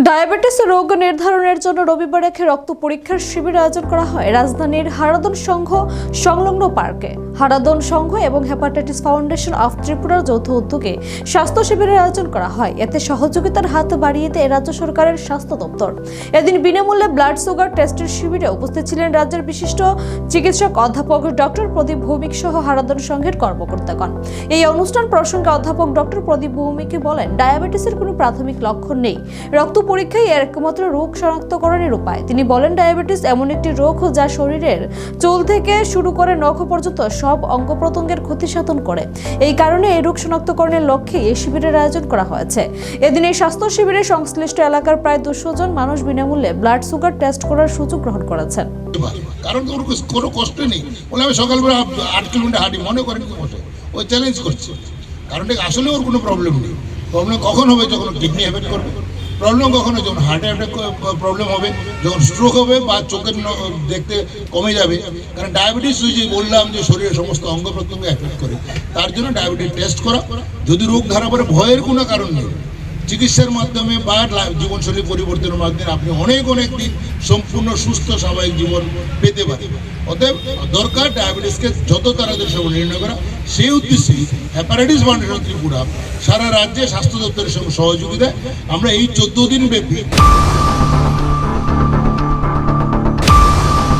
Diabetes রোগ নির্ধারণের জন্য রবিবার একে রক্ত পরীক্ষার শিবির আয়োজন করা হয়। রাজধানীর হারাদন সংঘ সংলগ্ন পার্কে। হারাদন সংঘ এবং হেপাটাইটিস ফাউন্ডেশন অফ ত্রিপুরার যৌথ উদ্যোগে স্বাস্থ্য শিবিরের আয়োজন করা হয়। এতে সহযোগিতার হাত বাড়িয়ে দেয় রাজ্য সরকারের স্বাস্থ্য দপ্তর। এদিন বিনামূল্যে ব্লাড সুগার টেস্টের শিবিরে উপস্থিত ছিলেন রাজ্যের বিশিষ্ট চিকিৎসক অধ্যাপক ডক্টর প্রদীপ ভৌমিক সহ হারাদন সংঘের কর্মকর্তাগণ। এই অনুষ্ঠান প্রসঙ্গে অধ্যাপক ডক্টর প্রদীপ ভৌমিক বলেন, ডায়াবেটিসের কোনো প্রাথমিক লক্ষণ নেই। রক্ত পরীক্ষাই একমাত্র রোগ শনাক্তকরণের উপায়। তিনি বলেন, ডায়াবেটিস এমন একটি রোগ যা শরীরের চুল থেকে শুরু করে নখ পর্যন্ত সব অঙ্গ প্রত্যঙ্গের ক্ষতি সাধন করে। এই কারণে এই রোগ শনাক্তকরণের লক্ষ্যে এই শিবিরের আয়োজন করা হয়েছে। এদিন এই স্বাস্থ্য শিবিরে সংশ্লিষ্ট এলাকার প্রায় দুশো জন মানুষ বিনামূল্যে ব্লাড সুগার টেস্ট করার সুযোগ গ্রহণ করেছেন। কারণ ওর কোনো কষ্ট নেই। বলে আমি সকালবেলা আট কিলোমিটার হাঁটি, মনে করেন কি বসে ও চ্যালেঞ্জ করছে। কারণ আসলে ওর কোনো প্রবলেম নেই। প্রবলেম কখন হবে যখন কিডনি অ্যাফেক্ট করবে? প্রবলেম কখনো? যখন হার্ট অ্যাটাক প্রবলেম হবে, যখন স্ট্রোক হবে, বা চোখের দেখতে কমে যাবে। কারণ ডায়াবেটিস যে বললাম যে শরীরের সমস্ত অঙ্গ প্রত্যঙ্গ অ্যাফেক্ট করে, তার জন্য ডায়াবেটিস টেস্ট করা। যদি রোগ ধরা পড়ে, ভয়ের কোনো কারণ নেই। চিকিৎসার মাধ্যমে বা জীবনশৈলী পরিবর্তনের মাধ্যমে আপনি অনেক অনেক দিন সম্পূর্ণ সুস্থ স্বাভাবিক জীবন পেতে পারেন। অতএব দরকার ডায়াবেটিসকে যত তাড়াতাড়ি সময় নির্ণয় করা। সেই উদ্দেশ্যে হ্যাপাটাইটিস ফাউন্ডেশন ত্রিপুরা সারা রাজ্যে স্বাস্থ্য দপ্তরের সঙ্গে সহযোগিতায় আমরা এই চোদ্দ দিন ব্যাপী